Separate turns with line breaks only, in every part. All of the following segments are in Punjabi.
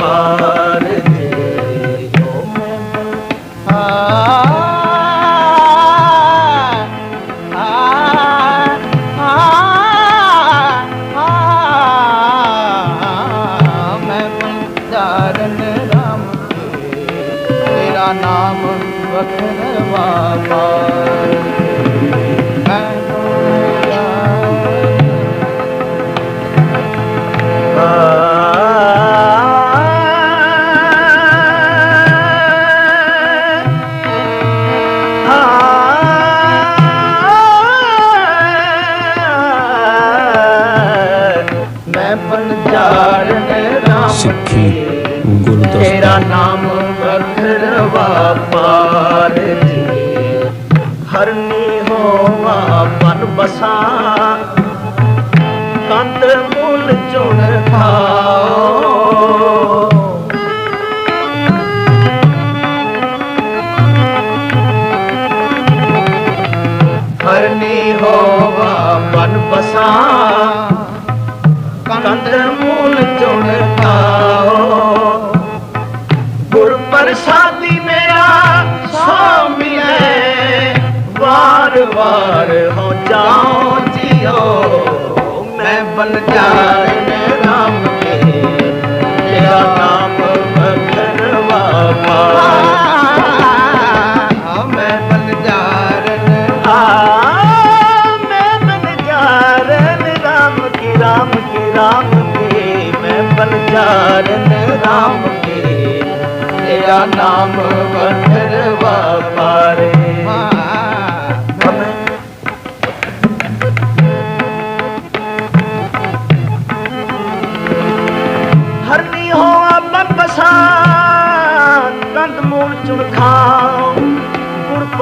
ਪਾਰ
ਤੇ
ਤੁਮ।
ਆ
ਗੁਰਦਸਤਾ
ਨਾਮ ਵਖਰਵਾ ਪਾਰ ਜੀ। ਹਰਨੀ ਹੋਵਾ ਮਨ ਬਸਾ। ਕੰਦ ਮੂਲ ਚੁਣ ਖਾਓ। ਹਰਨੀ ਹੋਵਾ ਬਨ ਬਸਾ। ਕੰਦ ਮੂਲ ਚੁਣ ਖਾਓ। ਵਾਰ ਵਾਰ ਹੋ ਜਾਓ ਜਿਓ। ਮੈਂ ਬਨ ਜਾਣ ਰਾਮ ਕੇ। ਤੇਰਾ ਨਾਮ ਬਖਰਵਾ ਪਾ
ਮੈਂ ਬੰਦਾਰਨ
ਆ ਮੈਂ ਬਨਜਾਰਨ ਰਾਮ ਕੀ ਰਾਮ ਕੀ, ਰਾਮ ਕੇ। ਮੈਂ ਬਨਜਾਰਨ ਰਾਮ ਕੇ। ਤੇਰਾ ਨਾਮ ਵਖਰਵਾ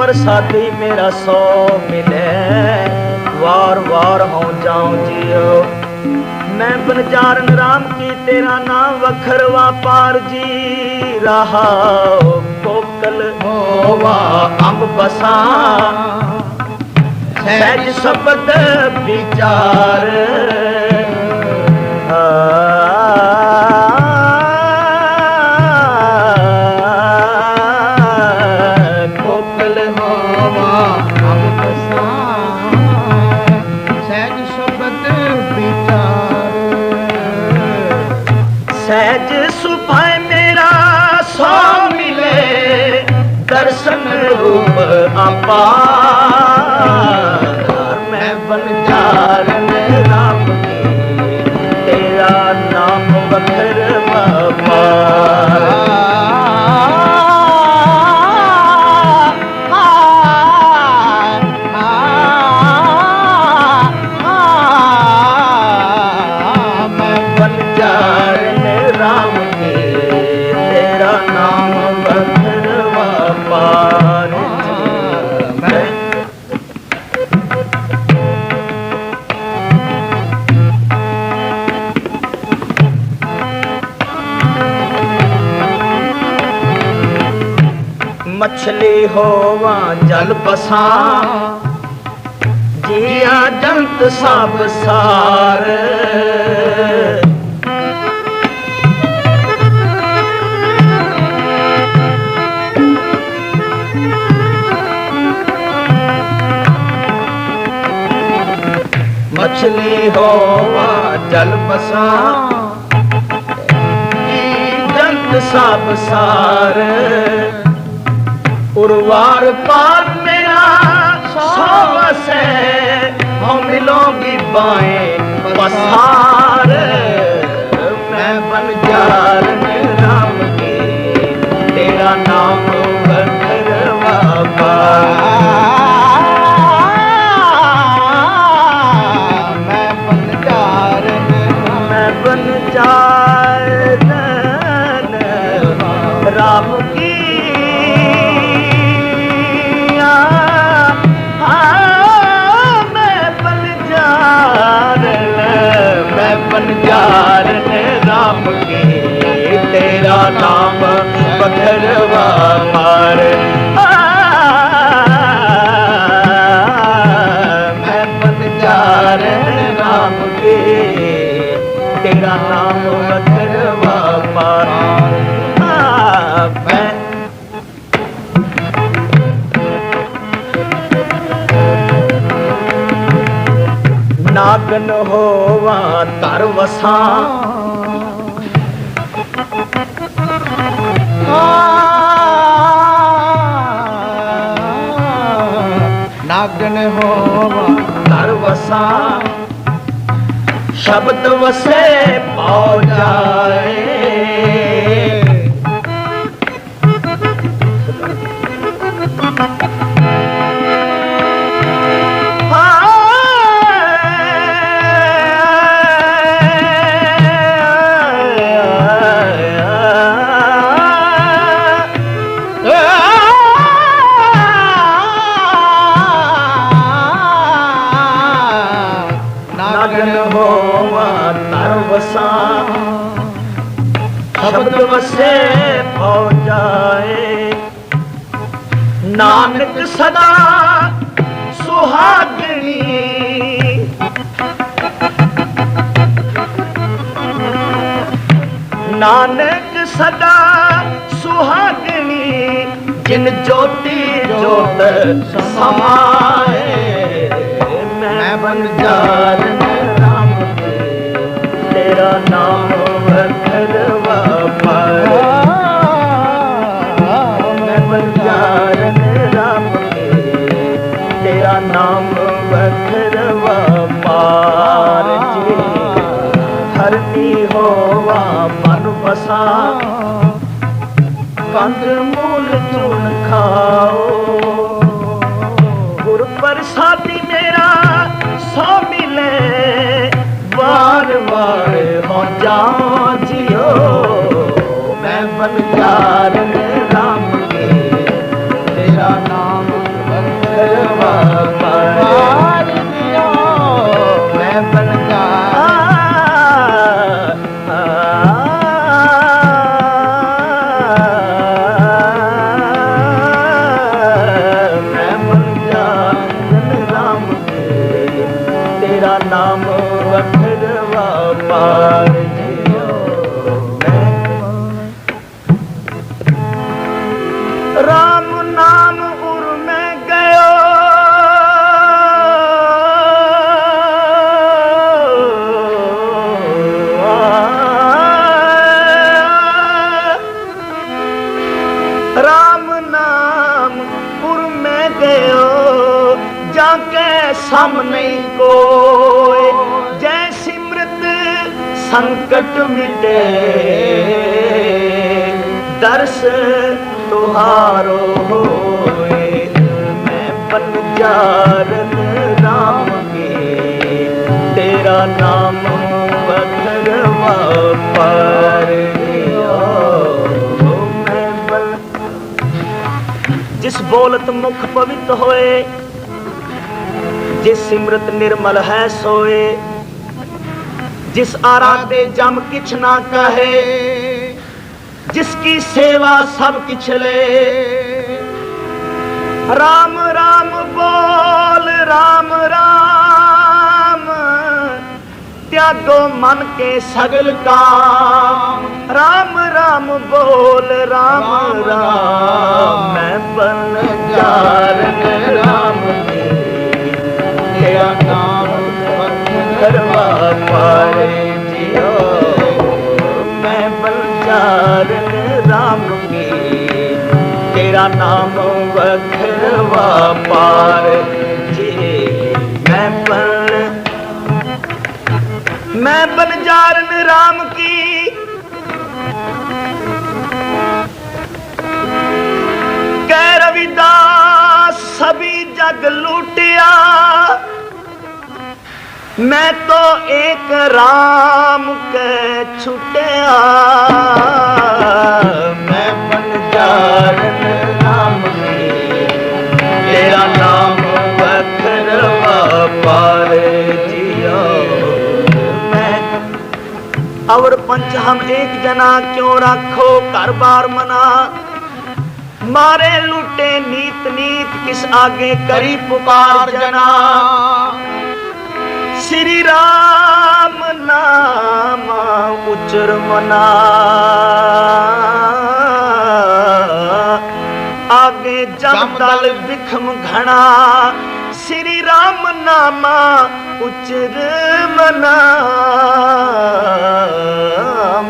ਗੁਰ ਪ੍ਰਸਾਦੀ ਮੇਰਾ ਸੋ ਮਿਲੇ। ਵਾਰ ਵਾਰ ਹੋ ਜਾਉ ਜਿਉ ਮੈਂ ਬਨਜਾਰਨ ਰਾਮ ਕੀ ਤੇਰਾ ਨਾਮ ਵਖਰਵਾ ਪਾਰ ਜੀ। ਰਹਾਓ ਕੋਕਲ ਹੋਵਾ ਅੰਬ ਬਸਾ। ਸਹਿਜ ਸ਼ਬਦ ਵਿਚਾਰ ਮੈਂ ਬਨਜਾਰਨ ਰਾਮ ਕੀ ਤੇਰਾ ਨਾਮ ਬਖਰਵਾ होवा जल पसा जिया जंत सब सार मछली होवा जल पसा जंत सब सार ਸਭ ਸਾਰ ਉਰਵਾਰ ਪਾਰ ਮੇਰਾ ਸੋ ਵਸੈ ਹਉ ਮਿਲੋਗੀ ਬਾਏ ਪਸਾਰ ਮੈਂ ਬਨ ਜਾਰਨ ਰਾਮ ਕੀ, ਤੇਰਾ ਨਾਮ ਬਖਰਵਾ
ਮੈਂ ਬੰਦਾਰਨ
ਮੈਂ ਬਨ ਜਾਰਨ ਰਾਮ ਜਾਰਨ ਮੈਂ ਰਾਮ ਕੀ ਤੇਰਾ ਨਾਮ ਬਖਰਵਾ ਪਾਰ ਮੈਂ ਬੰਜਾਰ ਰਾਮ ਕੇ ਤੇਰਾ ਨਾਮ ਨਾਗਨ ਹੋਵਾਂ ਧਰ ਵਸਾਂ।
ਨਾਗਨ ਹੋਵਾ
ਧਰ ਵਸਾਂ। ਸ਼ਬਦ ਵਸੇ ਪਾਉ ਜਾਏ। ਨਾਨਕ ਸਦਾ ਸੁਹਾਗਣੀ। ਨਾਨਕ ਸਦਾ ਸੁਹਾਗਣੀ, ਜਿਨ ਜੋਤੀ ਜੋਤ ਸਮਾਏ, ਮੈਂ ਬਨ ਜਾਰਨ ਰਾਮ ਤੇਰਾ ਨਾਮ ਵਖਰਵਾ ਗੁਰ ਪ੍ਰਸਾਦੀ ਮੇਰਾ ਸੋ ਮਿਲੇ ਵਾਰ ਵਾਰ ਹੋ ਜਾਓ ਜਿਓ ਮੈਂ ਬਨਜਾਰਨ ਨਾਮ ਵਖਰਵਾ ਪਾਰ। ਸੰਕਟ ਮਿਟੇ। ਦਰਸ ਤੁਹਾਰੋ ਹੋਏ, ਮੈਂ ਬੰਜਾਰਨ ਰਾਮ ਕੇ। ਤੇਰਾ ਨਾਮ ਬਖਰਵਾ ਪਰ ਜਿਸ ਬੋਲਤ ਮੁਖ ਪਵਿੱਤ ਹੋਏ, ਜਿਸ ਸਿਮਰਤ ਨਿਰਮਲ ਹੈ ਸੋਏ जिस आराते जम किछ ना कहे जिसकी सेवा सब किछ ले राम राम बोल राम राम त्यागो मन के सगल काम राम राम बोल राम राम मैं बन राम राम ਪਾਏ ਜਿਓ। ਮੈਂ ਬਲਚਾਰਨ ਰਾਮ ਕੀ ਤੇਰਾ ਨਾਮ ਵਖਰਵਾ ਪਾਰ ਜੀ ਮੈਂ ਬਲ ਮੈਂ ਬਲਚਾਰਨ ਰਾਮ मैं तो एक राम के छुटिया मैं बनजारन राम की तेरा नाम वखरवा पार जियो मैं अब और पंच हम एक जना क्यों रखो घर बार मना मारे लूटे नीत नीत किस आगे करी पुकार जना ਸ੍ਰੀ ਰਾਮ ਨਾਮ ਉਚਰ ਮਨਾ। ਆਗੇ ਜਮ ਦਲ ਵਿਖਮ ਘਣਾ। ਸ੍ਰੀ ਰਾਮ ਨਾਮਾ ਉਚਰ ਮਨਾ।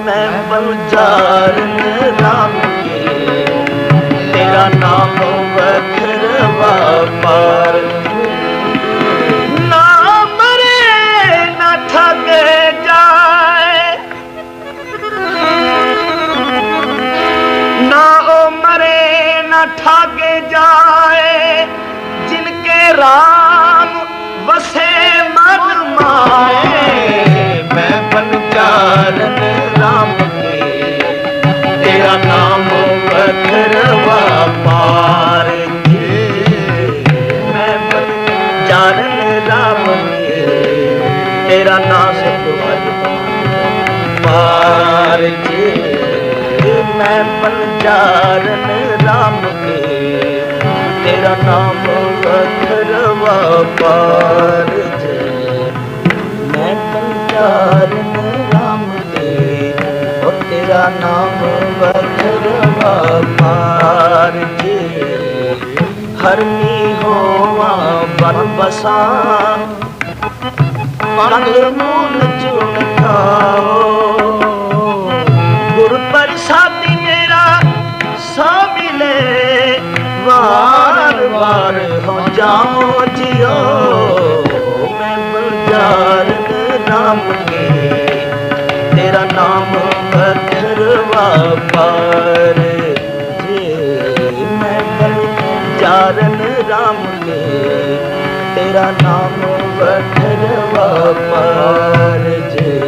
ਮੈਂ ਬੰਜਾਰਨ ਰਾਮ ਕੇ। ਤੇਰਾ ਨਾਮ ਵਖਰਵਾ ਪਾਰ। ਜਾਣੇ ਲਾਵਨੀ ਤੇਰਾ ਨਾਮ ਸਿੱਖ ਵਜ ਮਾਰ ਜੀ ਮੈਂ ਪੰਚਾਰਨ ਰਾਮ ਕੇ, ਤੇਰਾ ਨਾਮ ਅਖਰਵਾ ਪਾਰ ਜੇ। ਮੈਂ ਪੰਚਾਰਨ ਰਾਮ ਕੇ, ਉਹ ਤੇਰਾ ਨਾਮ ਅਖਰਵਾ ਪਾਰ ਧਰਮੀ ਹੋਵਾ ਬਰ ਬਸਾ। ਪੰਗ ਮੂਲ ਚੁਣ ਗੁਰ ਪ੍ਰਸਾਦਿ ਮੇਰਾ ਸੋ ਮਿਲੇ। ਵਾਰ ਵਾਰ ਹੋ ਜਾਓ ਜਿਓ। ਮੈਂ ਨਾਮ ਕੇ। ਤੇਰਾ ਨਾਮ ਅਥਰਵਾ ਪਾਰ। ਬਲਜਾਰਨ ਰਾਮ ਕੇ ਤੇਰਾ ਨਾਮ ਬਖਰਵਾ ਪਾਰ ਜੇ